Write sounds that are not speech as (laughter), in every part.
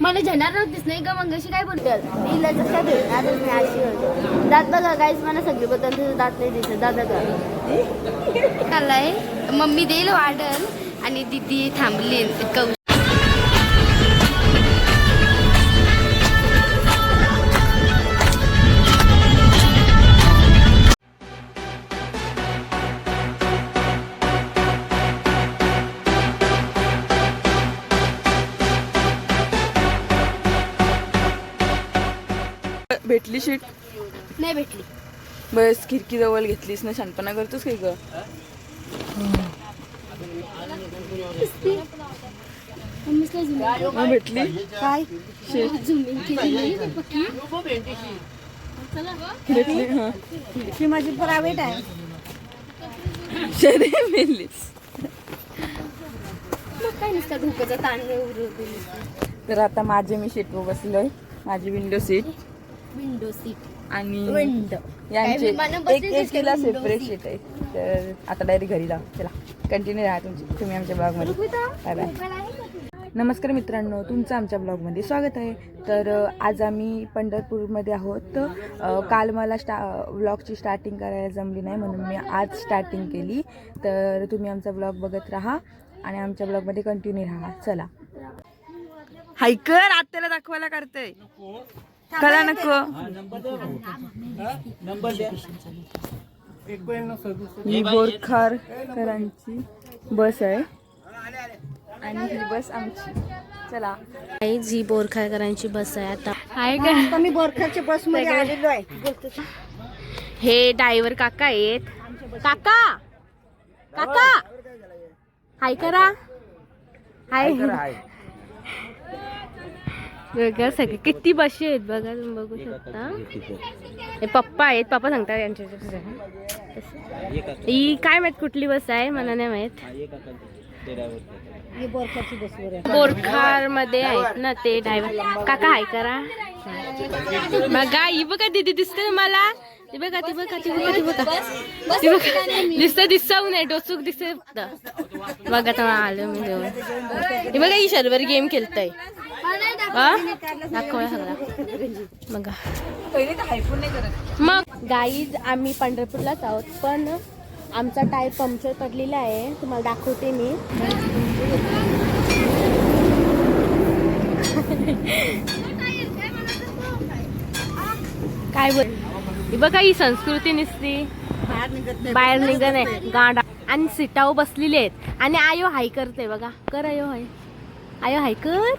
मला झणार नव्हतीच नाही का मग अशी काय बोलते तिला जसं काय भेटणारच नाही अशी होती. दात बघा काहीच मला सगळी बदल तुझं दात नाही दिसत. दादा का आलाय मम्मी देईल वाढल आणि दिदी थांबली. कौ भेटली शीट? नाही भेटली. बस खिडकी जवळ घेतलीस ना शांतपणा करतोस काही ग? भेटली? काय? भेटली हा. ही माझी प्रायव्हेट आहे. शरी मेलीस. मग काय नसतं धोक्याचा ताण उरवते तर आता माझे मी सीटवर बसलोय. माझी विंडो सीट विंडो सीट. आणि विंडो. यांचे एक एक तिला सेपरेट? सीट. आहे. तर आता डायरेक्ट घरी जा चला कंटिन्यू राहा तुमची. तुम्ही आमच्या ब्लॉगमध्ये बाय बाय नमस्कार मित्रांनो तुमचं आमच्या ब्लॉगमध्ये स्वागत आहे. तर आज आम्ही पंढरपूरमध्ये आहोत. काल मला स्टा ब्लॉगची स्टार्टिंग करायला जमली नाही म्हणून मी आज स्टार्टिंग केली. तर तुम्ही आमचा ब्लॉग बघत राहा आणि आमच्या ब्लॉगमध्ये कंटिन्यू राहा. चला. हायकर आत्याला दाखवायला करते कला नको. ही बोरखार करांची बस आहे. आणि ही बस आमची. चला. जी बोरखारकरांची बस आहे आता आहे का? आता मी बोरखरच्या बसमध्ये आलेलो आहे. हे ड्रायव्हर काका आहेत. काका! काका! हाय करा हाय. बघा सगळे किती बशी आहेत बघा तुम्ही बघू शकता. हे पप्पा आहेत पप्पा सांगतात यांच्या ही काय माहीत कुठली बस आहे मला नाही माहीत. बोरखारमध्ये आहेत ना ते ड्रायव्हर काका हाय करा. बघा ही बघा दिदी दिसते मला ती बघा ती बघा ती बघा ती बघा. ती बघा. दिसत दिसत नाही डोचूक दिसते फक्त. बघा तर आलो मी जवळ बघा ही शर्वर गेम खेळताय. दाखवा सगळा. बघा. मग गाईज आम्ही पंढरपूरलाच आहोत पण आमचा टायर पंक्चर पडलेला आहे. तुम्हाला दाखवते मी. काय बोल? बघा ही संस्कृती निसती. बाहेर निघत नाही. गाडा. आणि सीटावर बसलेले आहेत. आणि आयो हाय करते बघा. कर आयो हाय. आयो हाय कर.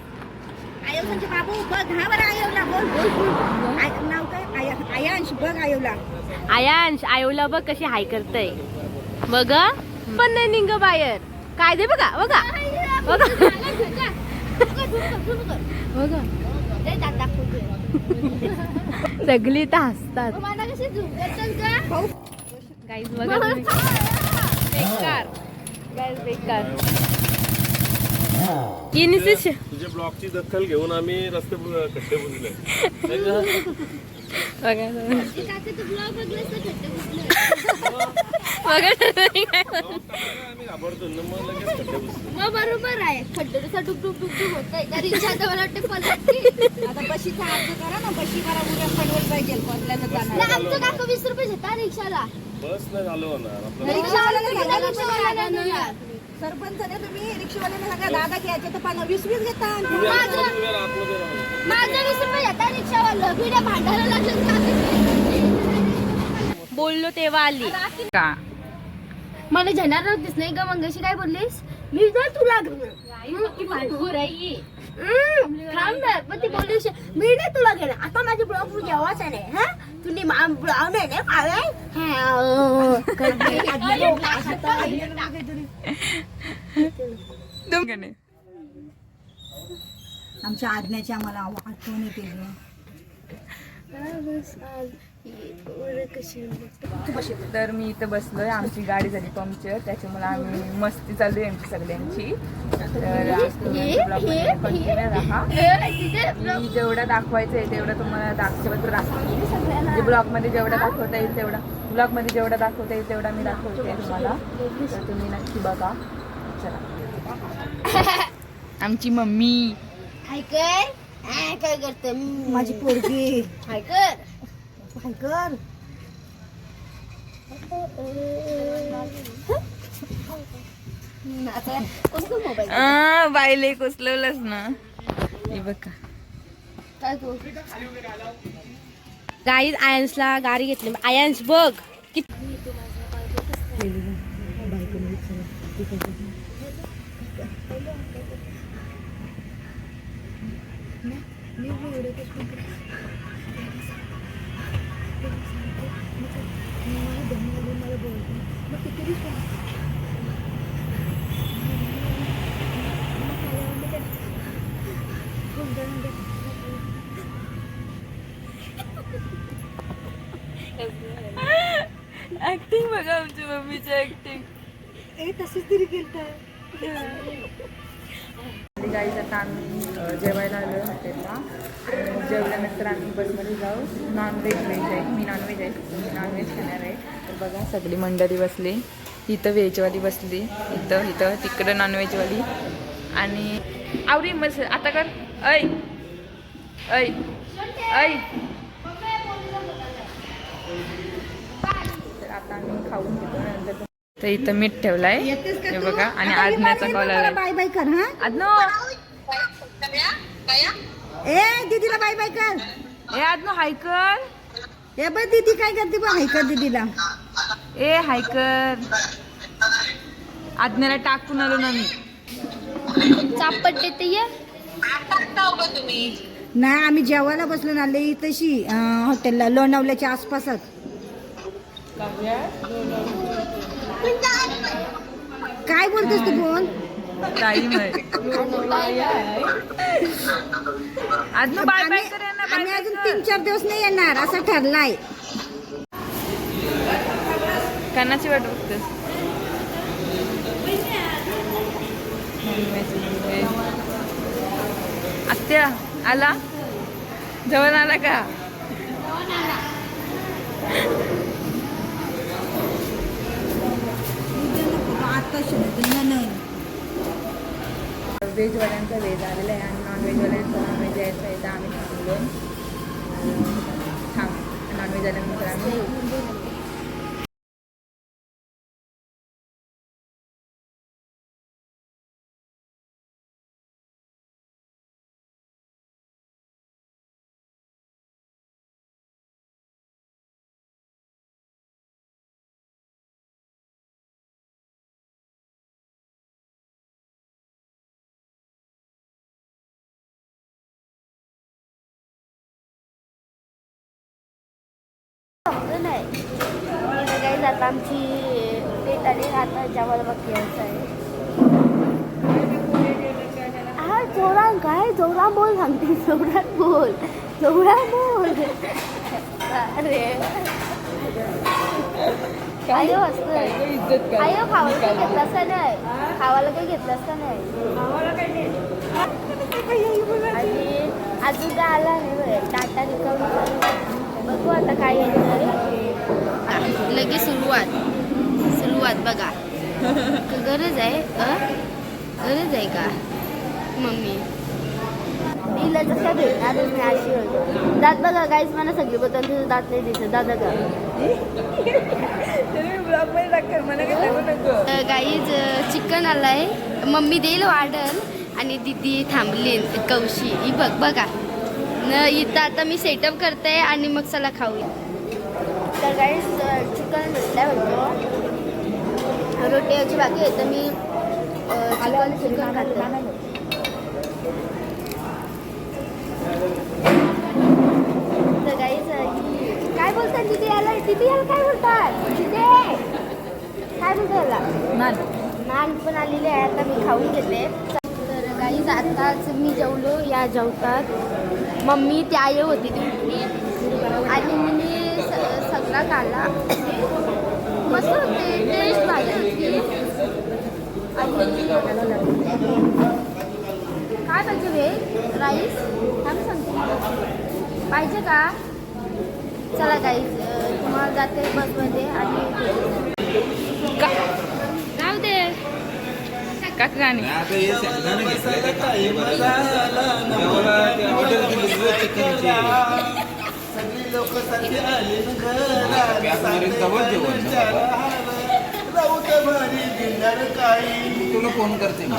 आयोलाचे बाबू बघ हा बरं आयोला बोल बोल बोल. आय- नाव काय? आया आयांश बघ आयोला. आयांश आयोला बघ कशी हाय करतय. बघ पण नाही निघ बाहेर. काय दे बघा बघा. बघा. बघा. सगळी तर हसतात. गाईज बघा तुम्ही. (laughs) बेकार. गाईज बेकार. निस्ती तुझ्या ब्लॉगची दखल घेऊन आम्ही रस्ते खड्डे बुजले. बघा. बघा. तुम्ही काय बोलता. आम्ही घाबरतो. ना मग लगेच खड्डे बुजले. मग बरोबर आहे. खड्डे तसं डुक डुक डुक डुक होत आहे त्या रिक्षात मला वाटते पलटते आता बशीचा अर्ज करा ना. बशी करा उद्या पनवेल पाहिजे. कोणत्यानं जाणार आमचं काका वीस रुपये घेता रिक्षाला. बस नाही झालं होणार. आपलं रिक्षावाला रिक्षावाला नाही येणार. सरपंचने तुम्ही रिक्षावाल्याने सांगा दादा घ्यायचे तर पाना वीस घेता. माझं रुपये घेता रिक्षावाला. भिड्या भांडायला लागलं बोललो तेव्हा आली. का? मला झणार नव्हतीस नाही का मग अशी काय बोललीस? मी जर तुला थांब ना पण ती बोलली मी नाही तुला घेणार. आता माझे ब्लॉग जेव्हाच आहे नाही हा? तुम्ही ब्लॉग नाही ना? हा, आमच्या आज्ञाची आम्हाला आठवण केली तर मी इथं बसलोय आमची गाडी झाली पंक्चर त्याच्यामुळे आम्ही मस्ती चालू आहे आमची सगळ्यांची. तर राहा. मी जेवढं दाखवायचं आहे तेवढं तुम्हाला दाखवत राहते. म्हणजे ब्लॉगमध्ये जेवढं दाखवता येईल तेवढं ब्लॉगमध्ये जेवढं दाखवता येईल तेवढं मी दाखवते तुम्हाला. तर तुम्ही नक्की बघा. चला. (laughs) आमची मम्मी. हाय हा, काय करते? माझी पोरगी. हाय कर. हाय कर. आता मोबाईल आ, बाईले कुसलवलंच ना. हे बघा. काय तू? गाईज आयन्सला गाडी घेतली. आयन्स बघ. ऍक्टिंग बघा आमची मम्मीची ऍक्टिंग तसंच तरी केलं गाईज आता आम्ही जेवायला आलो हॉटेलला. जेवल्यानंतर आम्ही बसमध्ये जाऊ. नॉनव्हेज व्हेज आहे. मी नॉनव्हेज आहे. मी नॉनव्हेज खाणार आहे. तर बघा सगळी मंडळी बसली. इथं व्हेजवाली बसली. इथं इथं तिकडं नॉनव्हेजवाली आणि आवरी मस आता कर. ऐ. ऐ. ऐ तर आता आम्ही खाऊन घेतो नंतर तर इथं मीठ ठेवलाय. हे बघा आणि आजण्याचा कॉल आलाय बाय बाय कर हा? आदनो ए दीदीला बाय बाय कर. ए आदनो हायकर. ए बघ दीदी काय करते बघ हाय कर दीदीला. ए हायकर. आज्ञाला टाकून आलो ना मी. चापट देते ये. नाही आम्ही जेवायला बसलो ना लई तशी हॉटेलला लोणावल्याच्या आसपासात काय बोलतेस तू बोल. टाईम आहे. आदनो बाय बाय आम्ही अजून तीन चार दिवस नाही येणार असं ठरलाय. कानाची वाट बघतेस. आत्या आला? जेवण आला का? व्हेजवाल्यांचा व्हेज आलेला आहे आणि नॉनव्हेजवाल्यांचं नॉनव्हेज यायचं आहे तर आम्ही थांबलो. थांब. नॉनव्हेज आल्यानंतर आम्ही आमची पेट आली आता जेवायला बाकी आहे. हा जोरा काय जोरा बोल सांगते जोरात बोल जोरा बोल. अरे. आयो असतं आयो खावायला काही घेतलं असतं नाही? खावायला काही घेतलं असतं नाही? आणि अजून काय आला नाही टाटा रिकामी बघू आता काय येतं. लगेच सुरुवात. सुरुवात बघा. गरज आहे अ? गरज आहे का? मम्मी. तिला जसं भेटणारच नाही अशी होती दात बघा काहीच मला सगळी बद्दल तुझं दात नाही दिसत. दादा का गाईज चिकन आलाय. मम्मी देईल वाढल आणि दीदी थांबली कौशी. ही बघ बघा. न इथं आता मी सेटअप करते आणि मग चला खाऊया. तर गाईज भेटल्या होतो रोटी याची बाकी आहे तर मी चिकन चिकन खाते. काय बोलतात दीदी याला दीदी याला काय बोलतात? दीदी काय बोलतात याला? नान. नान पण आलेले आहे आता मी खाऊन घेते. तर गाईज आताच मी जेवलो या जेवतात. मम्मी ती आई होती ती. उठली आणि मी स- घेतला खाल्ला. मस्त होते टेस्ट भाज्यांची आणि काय पाहिजे रे राईस आम्ही मी सांगते पाहिजे का चला गाईज तुम्हाला जाते बसमध्ये आणि जाऊ दे काका शेंगदाणे घेतले ते काही. तुला फोन करते मी.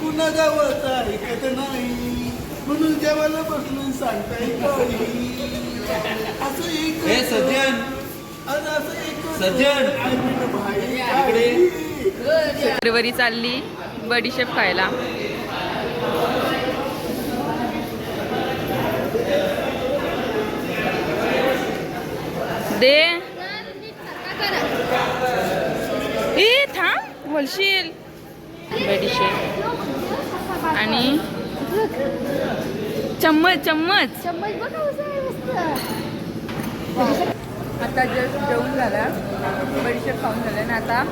पुन्हा गावात ऐकत नाही. म्हणून जेवायला सांगताय असं एक हे सज्जन. असं एक सज्जन. इकडे. चालली बडीशेप खायला. दे. ए थांब बोलशील. बडीशेप. आणि चम्मच चम्मच. आता जस्ट जेवण झालं. बडीशेप खाऊन झालं ना आता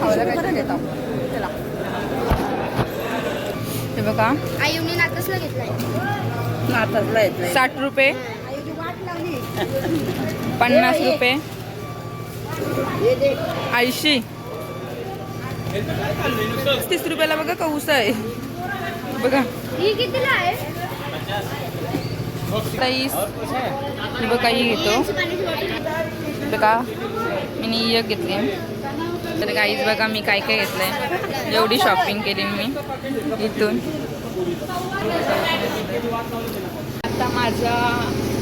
खावायला काहीतरी घेत. आहोत चला. हे बघा. आयुने नातसला घेतलाय. नातातला येत साठ रुपये. पन्नास रुपये. ऐंशी तीस रुपयाला बघा कौस आहे. बघा. ही आहे? ताईस बघा ही घेतो. बघा मी एक घेतली. तर गाईज बघा मी काय काय घेतलंय. एवढी शॉपिंग केली मी इथून. आता माझा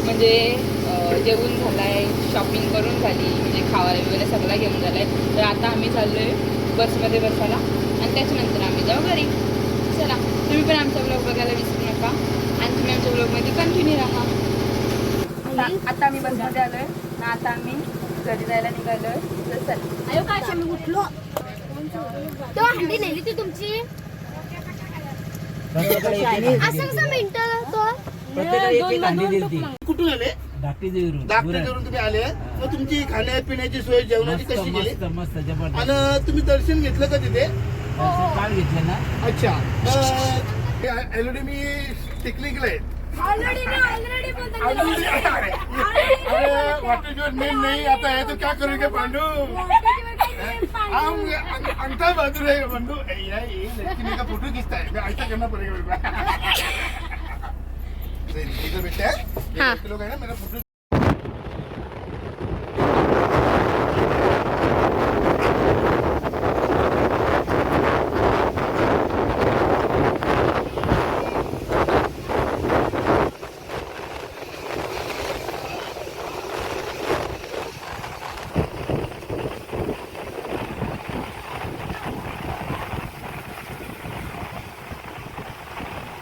म्हणजे अं, जेवण झालं आहे शॉपिंग करून झाली म्हणजे खावायला वगैरे सगळं घेऊन झालं आहे तर आता आम्ही चाललो आहे बसमध्ये बसायला आणि त्याच्यानंतर आम्ही जाऊ घरी. चला तुम्ही पण आमचा ब्लॉग बघायला विसरू नका आणि तुम्ही आमच्या ब्लॉगमध्ये कंटिन्यू राहा. आता- आता आम्ही बसमध्ये आलोय. ना आता आम्ही घरी जायला निघालोय. तर चल. अयो काय मी उठलो. तो हंडी नेली ती तुमची. असं कसं मिनिट तो? कुठून आले? दाखवून तुम्ही आले. मग तुमची खाण्यापिण्याची सोय जेवणाची कशी केली? आणि तुम्ही दर्शन घेतलं का तिथे? अच्छा. ऑलरेडी मी टेक्निकल आहे. वाटर मेन नहीं. आता है तो क्या करोगे पांडू? हम अं- अंगठा बाजू रहेगा पांडू. ए, यार, ये लड़की मेरा फोटो खींचता है. ऐसा करना पड़ेगा मेरे को ये इधर बेटा है। लड़के लोग है ना मेरा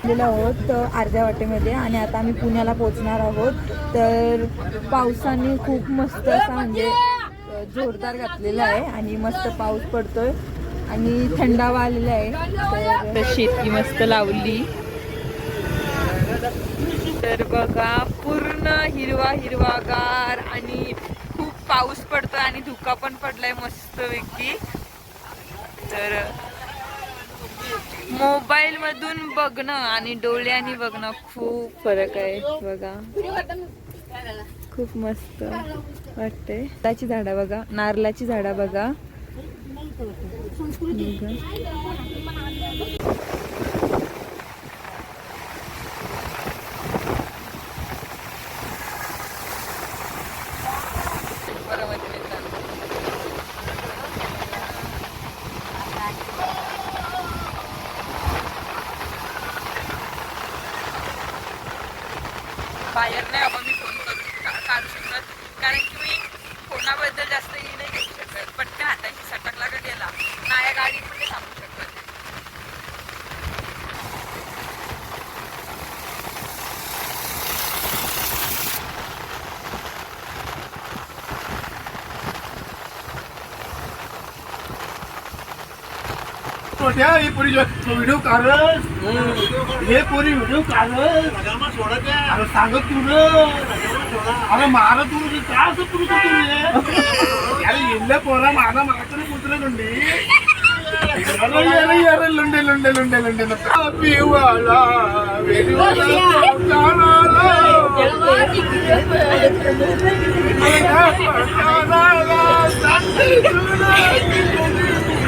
फोटो आहोत अर्ध्या वाटेमध्ये आणि आता आम्ही पुण्याला पोहोचणार आहोत. तर पावसाने खूप मस्त असा म्हणजे जोरदार घातलेला आहे आणि मस्त पाऊस पडतोय आणि थंडावा आलेला आहे. तर शेती मस्त लावली. तर बघा पूर्ण हिरवा हिरवागार आणि खूप पाऊस पडतोय आणि धुका पण पडलाय मस्त पैकी तर मोबाईल मधून बघणं आणि डोळ्याने बघणं खूप फरक आहे बघा. खूप मस्त वाटते त्याची झाडं बघा. नारळाची झाडं बघा बघा. बाहेर नाही आपण मी फोन करू का- काढू शकत कारण की मी फोनाबद्दल जास्त हे नाही घेऊ शकत पटकन हाताची सटकला का गेला नाया गाडी पण थांबू शकत छोट्या ही? पोरी व्हिडिओ काढ हे? पोरी व्हिडिओ काढ अरे सांगत तू अरे मारा तू काय असं पुरुष तुम्ही अरे इल्ले पोरा मारा मात्र पुत्र लुंडी। अरे अरे अरे लुंडे लुंडे लुंडे लुंडे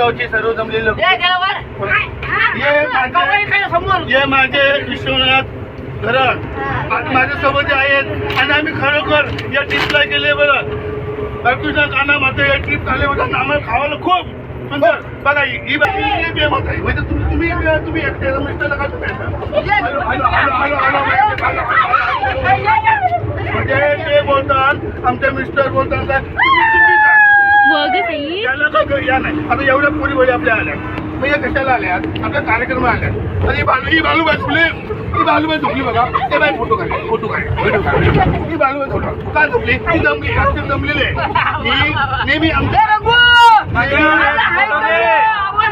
गावचे सर्व जमलेले लोक ये माझे विश्वनाथ धरण माझ्यासोबत जे आहेत आणि आम्ही खरोखर या ट्रिपला गेले बरं बाकीच्या काना मात्र या ट्रिप आले होता आम्हाला खावायला खूप सुंदर बघा ही ही बाई ही आहे म्हणजे तुम्ही मिस्टरला का. म्हणजे ते बोलतात आमचे मिस्टर बोलतात त्याला काय घरी या नाही. आता एवढ्या पुरी वळी आपल्या आल्या. मग या कशाला आल्यात आपल्या कार्यक्रम आल्या. आणि ही बालू ही बालूबाई झोपली. ही बालूबाई झोपली बघा. ते बाई फोटो काढ. फोटो ही बालूबाई का ती अक्षर आहे. ही नेहमी आमच्या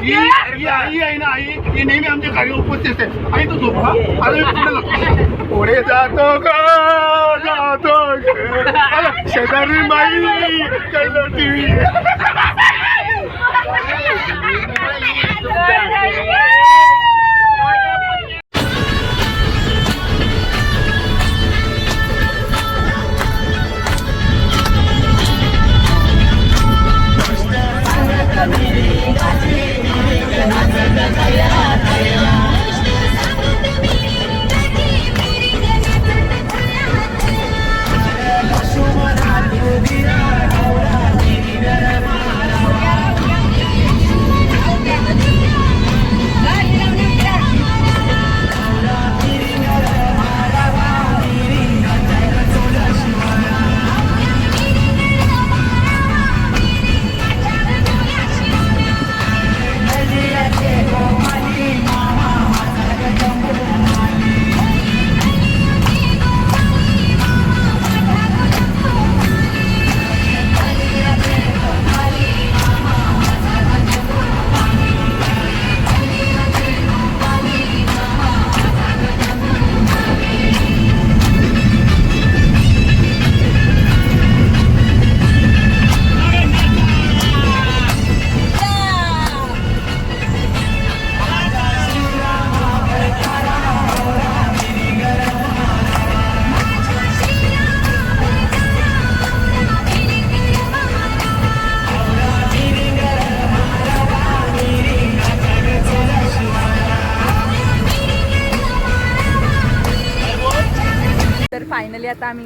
ही ही आई आहे ना आई? ही नेहमी आमच्या कार्य उपस्थित असते. आई तू झोप आता मी पुढे जातो का? जातो ग. अरे, शेजारी बाई कळलं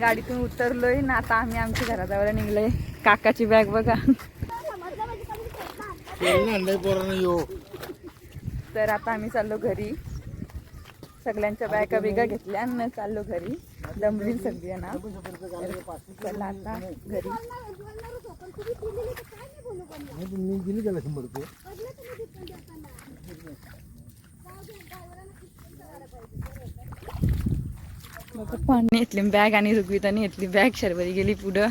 गाडीतून उतरलोय ना आता आम्ही आमच्या घराजवळ निघलोय. काकाची बॅग बघा. तर आता आम्ही चाललो घरी. सगळ्यांच्या बॅगा बिगा घेतल्या आणि चाललो घरी. दमली सगळी ना चला आता घरी. बघा पाणी घेतली बॅग आणि रुग्विताने घेतली. बॅग शर्वरी गेली पुढं.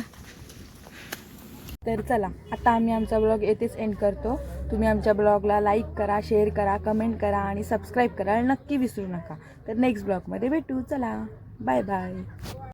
तर चला आता आम्ही आमचा ब्लॉग येथेच एंड करतो. तुम्ही आमच्या ब्लॉगला लाईक करा शेअर करा कमेंट करा आणि सबस्क्राईब करा. नक्की विसरू नका. तर नेक्स्ट ब्लॉगमध्ये भेटू. चला बाय बाय